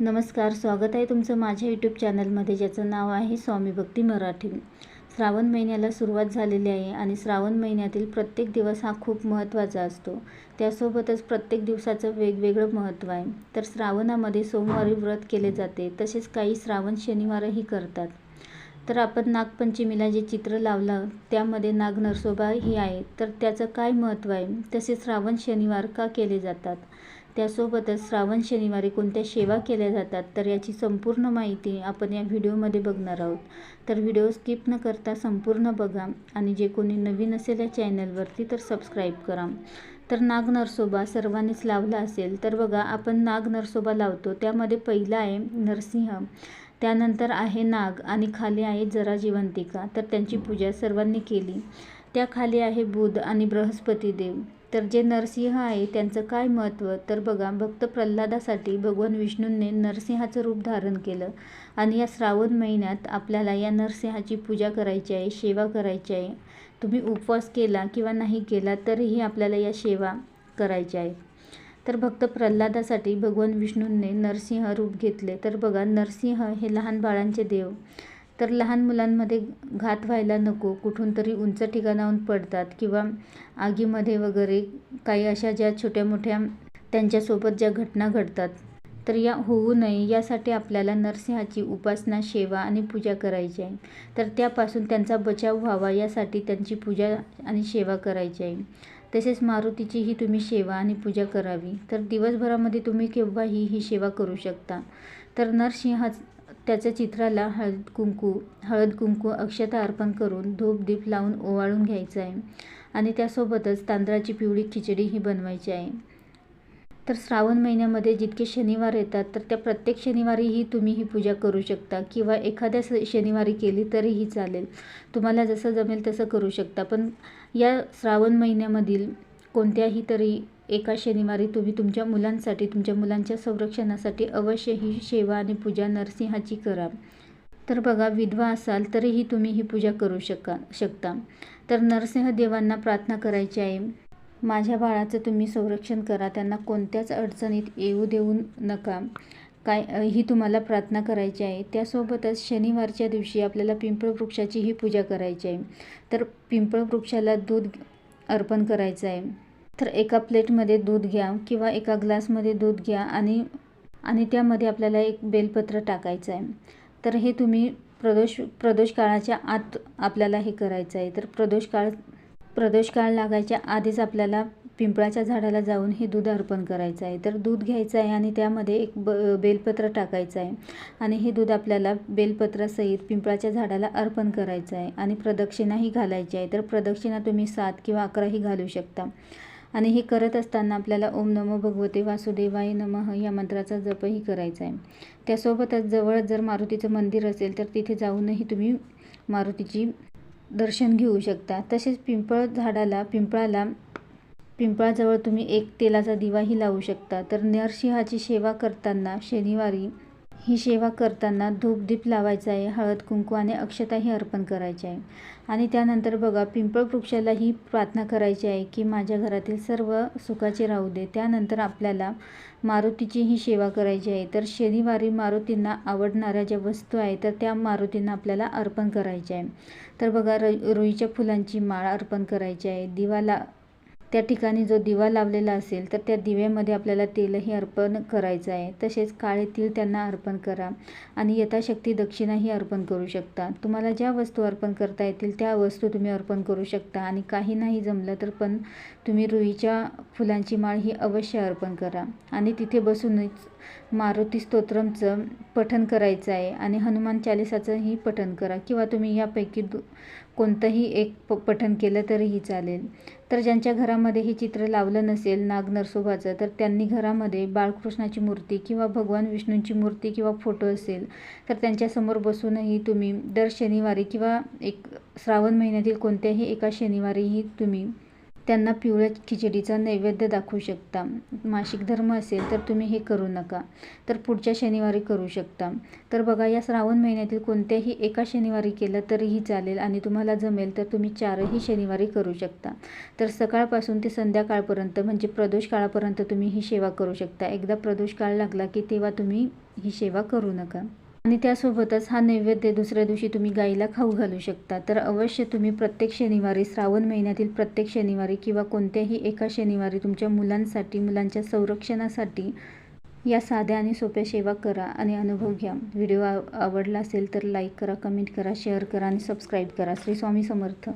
नमस्कार स्वागत आहे तुमचं माझ्या यूट्यूब चॅनलमध्ये ज्याचं नाव आहे स्वामी भक्ती मराठी. श्रावण महिन्याला सुरुवात झालेली आहे आणि श्रावण महिन्यातील प्रत्येक दिवस हा खूप महत्त्वाचा असतो. त्यासोबतच प्रत्येक दिवसाचं वेगवेगळं महत्त्व आहे. तर श्रावणामध्ये सोमवारी व्रत केले जाते तसेच काही श्रावण शनिवारही करतात. तर आपण नागपंचमीला जे चित्र लावलं त्यामध्ये नाग नरसोबा ही आहे. तर त्याचं काय महत्त्व आहे? तसे श्रावण शनिवार का केले जातात? त्यासोबतच श्रावण शनिवारी कोणत्या सेवा केल्या जातात तर याची संपूर्ण माहिती आपण या व्हिडिओमध्ये बघणार आहोत. तर व्हिडिओ स्किप न करता संपूर्ण बघा आणि जे कोणी नवीन असेल या चॅनलवरती तर सबस्क्राईब करा. तर नाग नरसोबा सर्वांनीच लावला असेल तर बघा आपण नाग नरसोबा लावतो त्यामध्ये पहिला आहे नरसिंह त्यानंतर आहे नाग आणि खाली आहे जरा जिवंतिका. तर त्यांची पूजा सर्वांनी केली. त्याखाली आहे बुध आणि बृहस्पती देव. तर जे नरसिंह आहे त्यांचं काय महत्त्व? तर बघा भक्त प्रल्हादासाठी भगवान विष्णूंनी नरसिंहाचं रूप धारण केलं आणि या श्रावण महिन्यात आपल्याला या नरसिंहाची पूजा करायची आहे सेवा करायची आहे. तुम्ही उपवास केला किंवा नाही केला तरीही आपल्याला या सेवा करायच्या आहेत तर भक्त प्रल्हादासाठी भगवान विष्णूंनी नरसिंह रूप घेतले. तर बघा नरसिंह हे लहान बाळांचे देव. तर लहान मुलांमध्ये घात व्हायला नको कुठून तरी उंच ठिकाणाहून पडतात किंवा आगीमध्ये वगैरे काही अशा ज्या छोट्या मोठ्या त्यांच्यासोबत ज्या घटना घडतात. तर या होऊ नये यासाठी आपल्याला नरसिंहाची उपासना सेवा आणि पूजा करायची आहे. तर त्यापासून त्यांचा बचाव व्हावा यासाठी त्यांची पूजा आणि सेवा करायची आहे. तसेच मारुतीचीही तुम्ही सेवा आणि पूजा करावी. तर दिवसभरामध्ये तुम्ही केव्हाही ही सेवा करू शकता. तर नरसिंह त्याच्या चित्राला हळद कुंकू हळद कुंकू अक्षता अर्पण करून धूप दीप लावून ओवाळून घ्यायचं आहे. आणि त्यासोबतच तांदळाची पिवळी खिचडीही बनवायची आहे. तर श्रावण महिन्यामध्ये जितके शनिवार येतात तर त्या प्रत्येक शनिवारीही तुम्ही ही पूजा करू शकता किंवा एखाद्या शनिवारी केली तरीही चालेल. तुम्हाला जसं जमेल तसं करू शकता. पण या श्रावण महिन्यामधील कोणत्याही तरी एका शनिवारी तुम्ही तुमच्या मुलांसाठी तुमच्या मुलांच्या संरक्षणासाठी अवश्य ही सेवा आणि पूजा नरसिंहाची करा. तर बघा विधवा असाल तरीही तुम्ही ही पूजा करू शका शकता. तर नरसिंह देवांना प्रार्थना करायची आहे. माझ्या बाळाचं तुम्ही संरक्षण करा त्यांना कोणत्याच अडचणीत येऊ देऊ नका. काय ही तुम्हाला प्रार्थना करायची आहे. त्यासोबतच शनिवारच्या दिवशी आपल्याला पिंपळ वृक्षाचीही पूजा करायची आहे. तर पिंपळ वृक्षाला दूध अर्पण करायचं आहे. तर एका प्लेटमध्ये दूध घ्या किंवा एका ग्लासमध्ये दूध घ्या आणि आणि त्यामध्ये आपल्याला एक बेलपत्र टाकायचं आहे. तर हे तुम्ही प्रदोष प्रदोष काळाच्या आत आपल्याला हे करायचं आहे. तर प्रदोष काळ प्रदोष काळ लागायच्या आधीच आपल्याला पिंपळाच्या झाडाला जाऊन हे दूध अर्पण करायचं आहे. तर दूध घ्यायचं आहे आणि त्यामध्ये एक ब बेलपत्र टाकायचं आहे. आणि हे दूध आपल्याला बेलपत्रासहित पिंपळाच्या झाडाला अर्पण करायचं आहे. आणि प्रदक्षिणाही घालायची आहे. तर प्रदक्षिणा तुम्ही सात किंवा अकराही घालू शकता. आणि हे करत असताना आपल्याला ओम नमो भगवते वासुदेवाय नमः या मंत्राचा जपही करायचा आहे. त्यासोबतच जवळच जर मारुतीचं मंदिर असेल तर तिथे जाऊनही तुम्ही मारुतीची दर्शन घेऊ शकता. तसेच पिंपळ झाडाला पिंपळाला पिंपळाजवळ तुम्ही एक तेलाचा दिवाही लावू शकता. तर नरसिंहाची सेवा करताना शनिवारी ही सेवा करताना धूपदीप लावायचा आहे हळद कुंकू आणि अक्षताही अर्पण करायचे आहे. आणि त्यानंतर बघा पिंपळ वृक्षाला ही प्रार्थना करायची आहे की माझ्या घरातील सर्व सुखाचे राहू दे. त्यानंतर आपल्याला मारुतीची ही सेवा करायची आहे. तर शनिवारी मारुतींना आवडणाऱ्या ज्या वस्तू आहेत तर त्या मारुतींना आपल्याला अर्पण करायच्या आहे. तर बघा र रुईच्या फुलांची माळ अर्पण करायची आहे. दिवाला त्या ठिकाणी जो दिवा लावलेला असेल तर त्या दिव्यामध्ये आपल्याला तेलही अर्पण करायचं आहे. तसेच काळे तीळ त्यांना अर्पण करा आणि यथाशक्ती दक्षिणाही अर्पण करू शकता. तुम्हाला ज्या वस्तू अर्पण करता येतील त्या वस्तू तुम्ही अर्पण करू शकता. आणि काही नाही जमलं तर पण तुम्ही रुईच्या फुलांची माळ ही अवश्य अर्पण करा. आणि तिथे बसूनच मारुती स्तोत्रमचं पठण करायचं आहे. आणि हनुमान चालिसाचंही पठण करा. किंवा तुम्ही यापैकी दु कोणतंही एक प पठण केलं तरीही चालेल. तर ज्यांच्या घरामध्ये हे चित्र लावलं नसेल नाग नरसोबाचं तर त्यांनी घरामध्ये बाळकृष्णाची मूर्ती किंवा भगवान विष्णूंची मूर्ती किंवा फोटो असेल तर त्यांच्यासमोर बसूनही तुम्ही दर शनिवारी किंवा एक श्रावण महिन्यातील कोणत्याही एका शनिवारीही तुम्ही त्यांना पिवळ्या खिचडीचा नैवेद्य दाखवू शकता. मासिक धर्म असेल तर तुम्ही हे करू नका. तर पुढच्या शनिवारी करू शकता. तर बघा या श्रावण महिन्यातील कोणत्याही एका शनिवारी केलं तरीही चालेल आणि तुम्हाला जमेल तर तुम्ही चारही शनिवारी करू शकता. तर सकाळपासून ते संध्याकाळपर्यंत म्हणजे प्रदोष काळापर्यंत तुम्ही ही सेवा करू शकता. एकदा प्रदोष काळ लागला की तेव्हा तुम्ही ही सेवा करू नका. आणि त्यासोबतच हा नैवेद्य दुसऱ्या दिवशी तुम्ही गाईला खाऊ घालू शकता. तर अवश्य तुम्ही प्रत्येक शनिवारी श्रावण महिन्यातील प्रत्येक शनिवारी किंवा कोणत्याही एका शनिवारी तुमच्या मुलांसाठी मुलांच्या संरक्षणासाठी या साध्या आणि सोप्या सेवा करा आणि अनुभव घ्या. व्हिडिओ आवडला असेल तर लाईक करा कमेंट करा शेअर करा आणि सबस्क्राईब करा. श्री स्वामी समर्थ.